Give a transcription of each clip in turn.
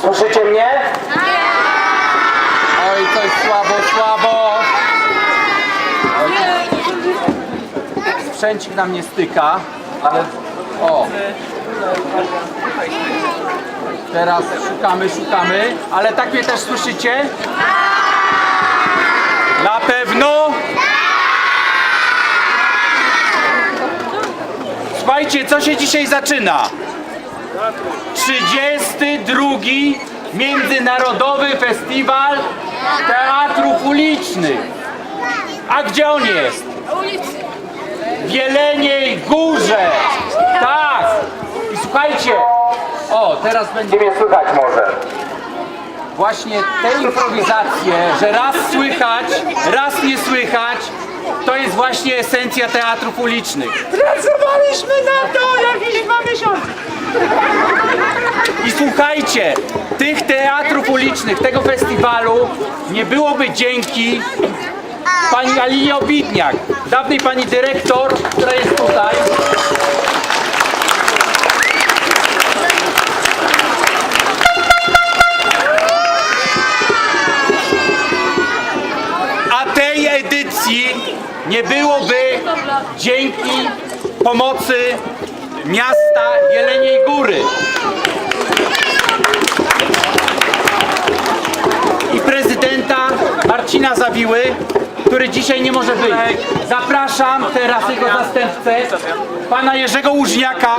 Słyszycie mnie? Oj, coś słabo, słabo. Oj, sprzęcik nam nie styka, ale o. Teraz szukamy, szukamy, ale tak mnie też słyszycie? Na pewno? Słuchajcie, co się dzisiaj zaczyna? 32 Międzynarodowy Festiwal Teatrów Ulicznych. A gdzie on jest? W Jeleniej Górze. Tak. I słuchajcie, o, teraz będzie Ciebie słychać może. właśnie te improwizacje, że raz słychać, raz nie słychać, to jest właśnie esencja teatrów ulicznych. Pracowaliśmy na to słuchajcie, tych teatrów ulicznych, tego festiwalu nie byłoby dzięki pani Alinie Obidniak, dawnej pani dyrektor, która jest tutaj. A tej edycji nie byłoby dzięki pomocy miasta Jeleniej Góry. I prezydenta Marcina Zawiły, który dzisiaj nie może być. Zapraszam teraz jego zastępcę, pana Jerzego Łużniaka.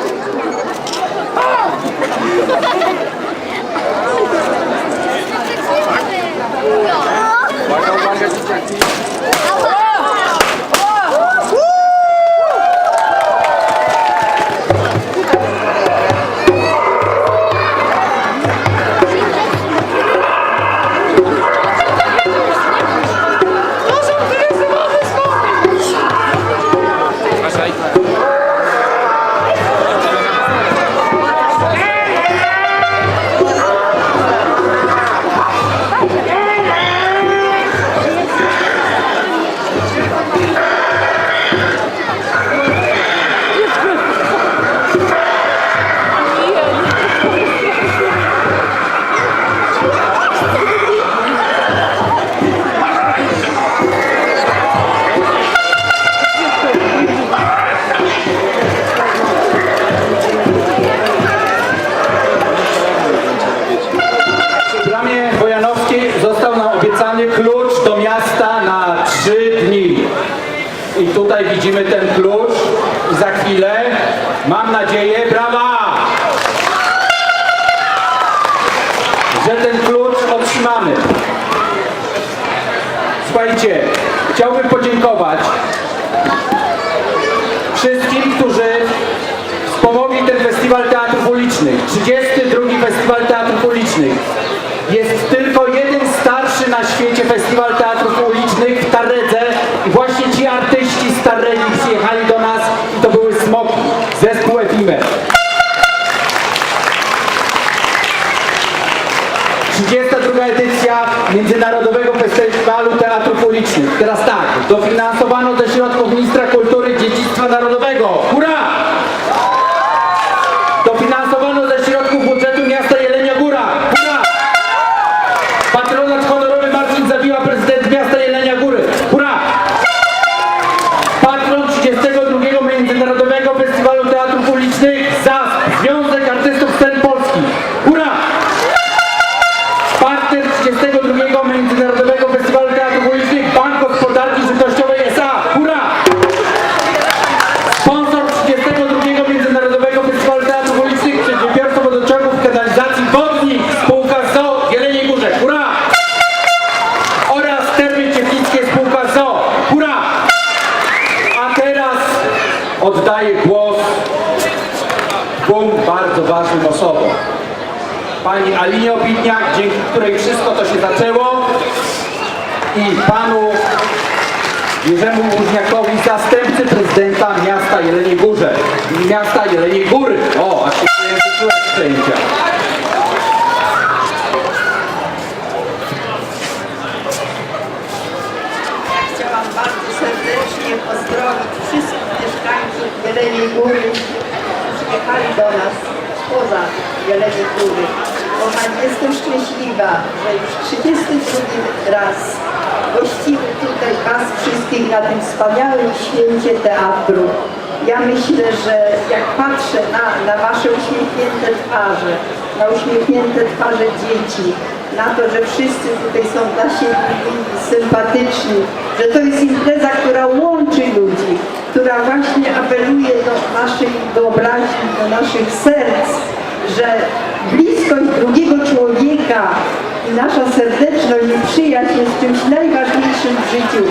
Obiecany klucz do miasta na trzy dni. I tutaj widzimy ten klucz. I za chwilę, mam nadzieję, brawa! Że ten klucz otrzymamy. Słuchajcie, chciałbym podziękować wszystkim, którzy wspomogli ten festiwal teatrów ulicznych. 32 festiwal teatrów ulicznych. Jest tylko jeden na świecie festiwal teatrów ulicznych w Tarredze i właśnie ci artyści z Tarregi przyjechali do nas i to były Smoki, zespół Efimer. 32 edycja Międzynarodowego Festiwalu Teatrów Ulicznych. Teraz tak, dofinansowano ze środków Ministra Kultury i Dziedzictwa Narodowego. Hurra! Dofinansowano ze środków budżetu miasta Jelenia Góra. Hurra! Patronat honorowy Marcin Zawiła, prezydent miasta Jelenia Góry. Hurra! Patron 32 Międzynarodowego Festiwalu Teatrów Ulicznych ZAS, Związek Artystów Scen Polskich. Hurra! Partner 32 Międzynarodowego Festiwalu Teatrów Ulicznych Bank Gospodarki Żywnościowej S.A. Hurra! Sponsor 32 Międzynarodowego Festiwalu Teatrów Ulicznych Przedsiębiorstwo Wodociągów Kanalizacji Wodnik Spółka ZO w Jeleniej Górze. Hurra! Oraz Termy Cieplickie Spółka ZO. Hurra! A teraz oddaję głos dwóm bardzo ważnym osobom pani Alinie Obidniak, dzięki której wszystko to się zaczęło i panu Jerzemu Łużniakowi, zastępcy prezydenta miasta Jeleniej Górze, miasta Jeleniej Góry. O, aż się języczyłem przejęcia. Chciałam bardzo serdecznie pozdrowić wszystkich mieszkańców Jeleniej Góry, przyjechali do nas spoza Jeleniej Góry, kochani, jestem szczęśliwa, że już 32 raz gościmy tutaj Was wszystkich na tym wspaniałym święcie teatru. Ja myślę, że jak patrzę na, na Wasze uśmiechnięte twarze, na uśmiechnięte twarze dzieci, na to, że wszyscy tutaj są dla siebie sympatyczni, że to jest impreza, która łączy która właśnie apeluje do naszej wyobraźni, do naszych serc, że bliskość drugiego człowieka i nasza serdeczność i przyjaźń jest czymś najważniejszym w życiu.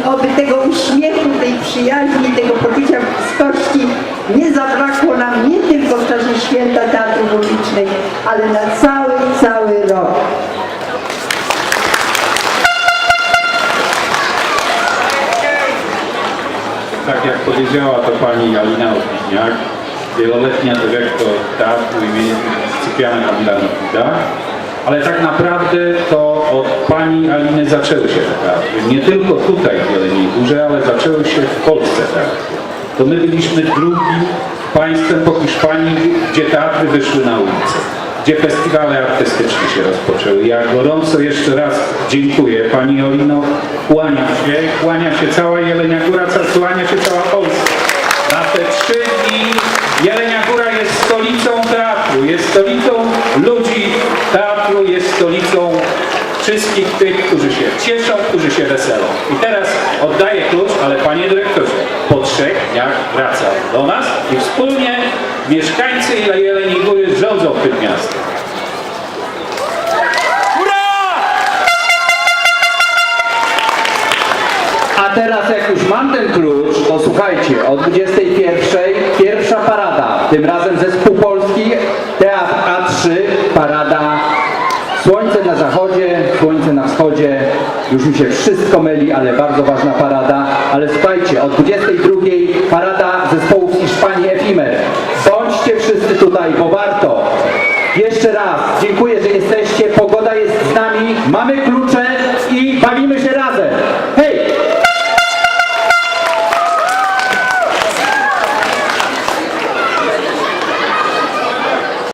I oby tego uśmiechu, tej przyjaźni, tego poczucia bliskości nie zabrakło nam nie tylko w czasie święta Teatru Publicznej, ale na cały, cały rok. Tak jak powiedziała to pani Alina Obliźniak, wieloletnia dyrektor Teatru imienia Cypriana Kamila Nowida, ale tak naprawdę to od pani Aliny zaczęły się te teatry. Nie tylko tutaj w Jeleniej Górze, ale zaczęły się w Polsce teatry. To my byliśmy drugim państwem po Hiszpanii, gdzie teatry wyszły na ulicę gdzie festiwale artystyczne się rozpoczęły. Ja gorąco jeszcze raz dziękuję Pani Olino, kłaniam się, kłania się cała Jelenia Góra, kłania się cała Polska. Na te trzy dni Jelenia Góra jest stolicą teatru, jest stolicą ludzi teatru, jest stolicą wszystkich tych, którzy się cieszą, którzy się weselą. I teraz oddaję klucz, ale Panie Dyrektorze, po trzech dniach wraca do nas i wspólnie mieszkańcy Jeleniej Góry rządzą tym miastem. A teraz jak już mam ten klucz, to słuchajcie, o 21 pierwsza parada, tym razem zespół polski, Teatr A3, parada Słońce na zachodzie, słońce na wschodzie, już mi się wszystko myli, ale bardzo ważna parada, ale słuchajcie, o 22 parada zespołu z Hiszpanii Efimer. Bądźcie wszyscy tutaj, bo warto. Jeszcze raz dziękuję, że jesteście, pogoda jest z nami, mamy klucze i bawimy się